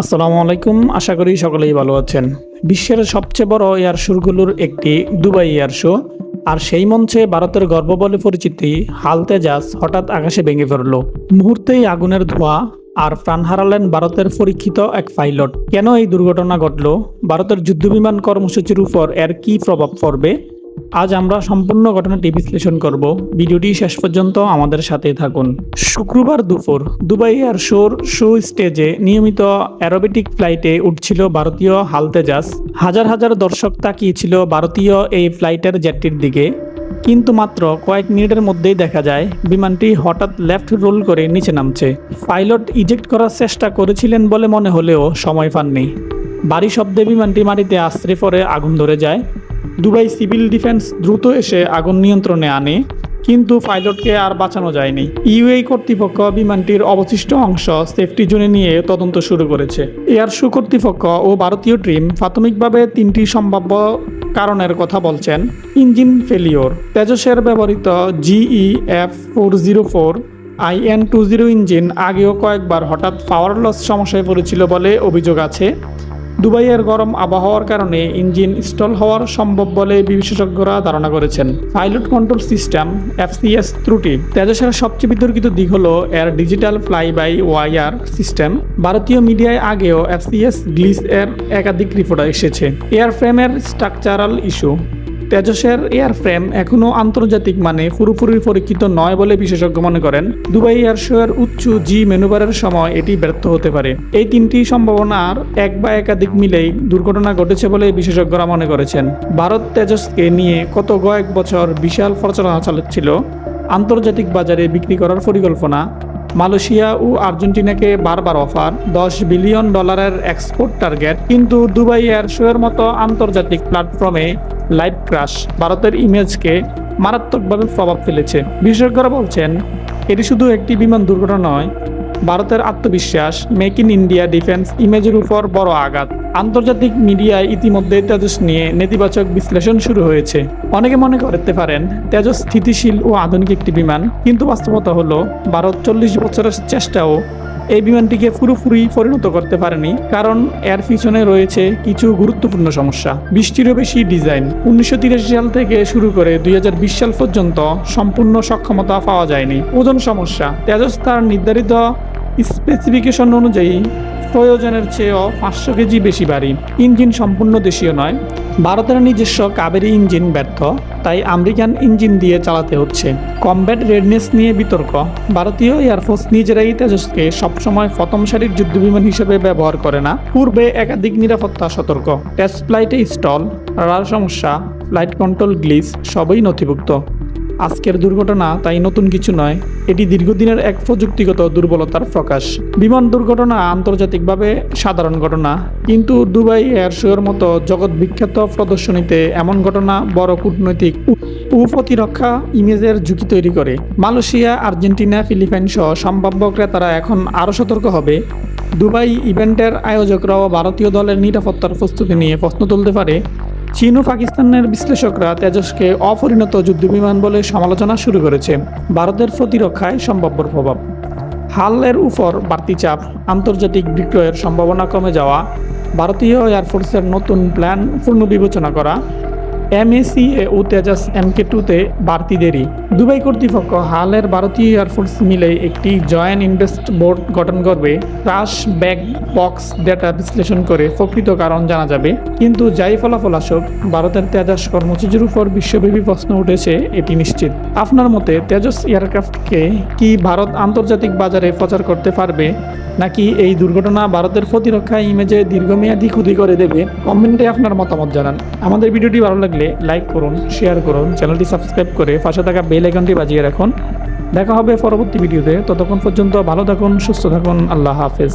আসসালামু আলাইকুম, আশা করি সকলেই ভালো আছেন। বিশ্বের সবচেয়ে বড় এয়ার শোগুলোর একটি দুবাই এয়ার শো, আর সেই মঞ্চে ভারতের গর্ব বলে পরিচিতি হালতে জাজ হঠাৎ আকাশে ভেঙে পড়ল। মুহূর্তেই আগুনের ধোঁয়া আর প্রাণ হারালেন ভারতের পরীক্ষিত এক পাইলট। কেন এই দুর্ঘটনা ঘটল? ভারতের যুদ্ধবিমান কর্মসূচির উপর এর কী প্রভাব পড়বে? আজ আমরা সম্পূর্ণ ঘটনাটি বিশ্লেষণ করব। ভিডিওটি শেষ পর্যন্ত আমাদের সাথে থাকুন। শুক্রবার দুপুর, দুবাই এয়ার শোর শো স্টেজে নিয়মিত অ্যারোবেটিক ফ্লাইটে উঠছিল ভারতীয় হালতেজাস হাজার হাজার দর্শক তাকিয়েছিল ভারতীয় এই ফ্লাইটের জেটটির দিকে। কিন্তু মাত্র কয়েক মিনিটের মধ্যেই দেখা যায়, বিমানটি হঠাৎ লেফট রোল করে নিচে নামছে। পাইলট ইজেক্ট করার চেষ্টা করেছিলেন বলে মনে হলেও সময় পাননি। বাড়ি শব্দে বিমানটি মাটিতে আশ্রে পড়ে আগুন ধরে যায়। দুবাই সিভিল ডিফেন্স দ্রুত এসে আগুন নিয়ন্ত্রণে আনে, কিন্তু পাইলটকে আর বাঁচানো যায়নি। ইউএই কর্তৃপক্ষ বিমানটির অবশিষ্ট অংশ সেফটি জোনে নিয়ে তদন্ত শুরু করেছে। এয়ার শো কর্তৃপক্ষ ও ভারতীয় টিম প্রাথমিকভাবে তিনটি সম্ভাব্য কারণের কথা বলছেন। ইঞ্জিন ফেলিওর, তেজসের ব্যবহৃত GE F four zero four IN two zero engine আগেও কয়েকবার হঠাৎ পাওয়ার লস সমস্যায় পড়েছিল বলে অভিযোগ আছে। দুবাইয়ের গরম আবহাওয়ার কারণে ইঞ্জিন স্টল হওয়ার সম্ভব বলে বিশেষজ্ঞরা ধারণা করেছেন। পাইলট কন্ট্রোল সিস্টেম, এফসিএস ত্রুটি। তেজসের সবচেয়ে বিতর্কিত দিক হল এর digital fly by wire system. ভারতীয় মিডিয়ায় আগেও এফসিএস গ্লিস এর একাধিক রিপোর্ট এসেছে। এয়ারফ্রেমের স্ট্রাকচারাল ইস্যু। তেজসের এয়ারফ্রেম এখনও আন্তর্জাতিক মানে পুরোপুরি পরীক্ষিত নয় বলে বিশেষজ্ঞ মনে করেন। দুবাই এয়ার শোয়ের উচ্চ জি মেনুবারের সময় এটি ব্যর্থ হতে পারে। এই তিনটি সম্ভাবনার এক বা একাধিক মিলেই দুর্ঘটনা ঘটেছে বলে বিশেষজ্ঞরা মনে করেছেন। ভারত তেজসকে নিয়ে কত কয়েক বছর বিশাল প্রচারণা চালাচ্ছিল। আন্তর্জাতিক বাজারে বিক্রি করার পরিকল্পনা মালয়েশিয়া ও আর্জেন্টিনাকে বারবার অফার, দশ বিলিয়ন ডলারের এক্সপোর্ট টার্গেট কিন্তু দুবাই এয়ার শোয়ের মতো আন্তর্জাতিক প্ল্যাটফর্মে লাইভ ক্রাশ ভারতের ইমেজকে মারাত্মকভাবে প্রভাব ফেলেছে। বিশেষজ্ঞরা বলছেন, এটি শুধু একটি বিমান দুর্ঘটনা নয় ভারতের আত্মবিশ্বাস, মেক ইন ইন্ডিয়া ডিফেন্স, ইমেজের উপর বড় আঘাত। আন্তর্জাতিক মিডিয়ায় ইতিমধ্যে তেজস নিয়ে নেতিবাচক বিশ্লেষণ শুরু হয়েছে। অনেকে মনে করতে পারেন, তেজস স্থিতিশীল ও আধুনিক একটি বিমান, কিন্তু বাস্তবতা হলো, ভারত চল্লিশ বছরের চেষ্টাও এই বিমানটিকে পুরোপুরি পরিণত করতে পারেনি, কারণ এর পিছনে রয়েছে কিছু গুরুত্বপূর্ণ সমস্যা। বৃষ্টিরও বেশি ডিজাইন। উনিশশো তিরাশি সাল থেকে শুরু করে দুই হাজার বিশ সাল পর্যন্ত সম্পূর্ণ সক্ষমতা পাওয়া যায়নি। ওজন সমস্যা। তেজস তার নির্ধারিত স্পেসিফিকেশন অনুযায়ী প্রয়োজনের চেয়েও পাঁচশো কেজি বেশি ভারী ইঞ্জিন সম্পূর্ণ দেশীয় নয়। ভারতের নিজস্ব কাবেরি ইঞ্জিন ব্যর্থ, তাই আমেরিকান ইঞ্জিন দিয়ে চালাতে হচ্ছে। কমব্যাট রেডনেস নিয়ে বিতর্ক। ভারতীয় এয়ারফোর্স নিজেরাই তেজসকে সবসময় প্রথম সারির যুদ্ধবিমান হিসেবে ব্যবহার করে না, পূর্বে একাধিক নিরাপত্তা সতর্ক। টেস্ট ফ্লাইটে স্টল, রার সমস্যা, ফ্লাইট কন্ট্রোল গ্লিস সবই নথিভুক্ত। আজকের দুর্ঘটনা তাই নতুন কিছু নয়, এটি দীর্ঘদিনের এক প্রযুক্তিগত দুর্বলতার প্রকাশ। বিমান দুর্ঘটনা আন্তর্জাতিকভাবে সাধারণ ঘটনা, কিন্তু দুবাই এয়ার শোয়ের মতো জগৎ বিখ্যাত প্রদর্শনীতে এমন ঘটনা বড় কূটনৈতিক ও প্রতিরক্ষা ইমেজের ঝুঁকি তৈরি করে। মালয়েশিয়া, আর্জেন্টিনা ফিলিপাইন সহ সম্ভাব্য ক্রেতারা এখন আরও সতর্ক হবে। দুবাই ইভেন্টের আয়োজকরাও ভারতীয় দলের নিরাপত্তার প্রস্তুতি নিয়ে প্রশ্ন তুলতে পারে। চীন ও পাকিস্তানের বিশ্লেষকরা তেজসকে অপরিণত যুদ্ধবিমান বলে সমালোচনা শুরু করেছে। ভারতের প্রতিরক্ষায় সম্ভাব্য প্রভাব। হালের উপর বাড়তি চাপ, আন্তর্জাতিক বিক্রয়ের সম্ভাবনা কমে যাওয়া, ভারতীয় এয়ারফোর্সের নতুন প্ল্যান পুনর্বিবেচনা করা এমএসিএ ও তেজাস এম এমকে টুতে বাড়তি দেরি। দুবাই কর্তৃপক্ষ হালের ভারতীয় এয়ারফোর্স মিলে একটি জয়েন্ট ইনভেস্ট বোর্ড গঠন করবে। ক্রাশ ব্যাক বক্স ডেটা বিশ্লেষণ করে প্রকৃত কারণ জানা যাবে। কিন্তু যাই ফলাফল আসুক, ভারতের তেজাস কর্মসূচির উপর বিশ্বব্যাপী প্রশ্ন উঠেছে, এটি নিশ্চিত। আপনার মতে তেজস এয়ারক্রাফটকে কি ভারত আন্তর্জাতিক বাজারে প্রচার করতে পারবে? নাকি এই দুর্ঘটনা ভারতের প্রতিরক্ষা ইমেজে দীর্ঘমেয়াদী ক্ষতি করে দেবে? কমেন্টে আপনার মতামত জানান। আমাদের ভিডিওটি ভালো লাগলে লাইক করুন শেয়ার করুন, চ্যানেলটি সাবস্ক্রাইব করে পাশে থাকা বেল আইকনটি বাজিয়ে রাখুন। দেখা হবে পরবর্তী ভিডিওতে। ততক্ষণ পর্যন্ত ভালো থাকুন, সুস্থ থাকুন, আল্লাহ হাফেজ।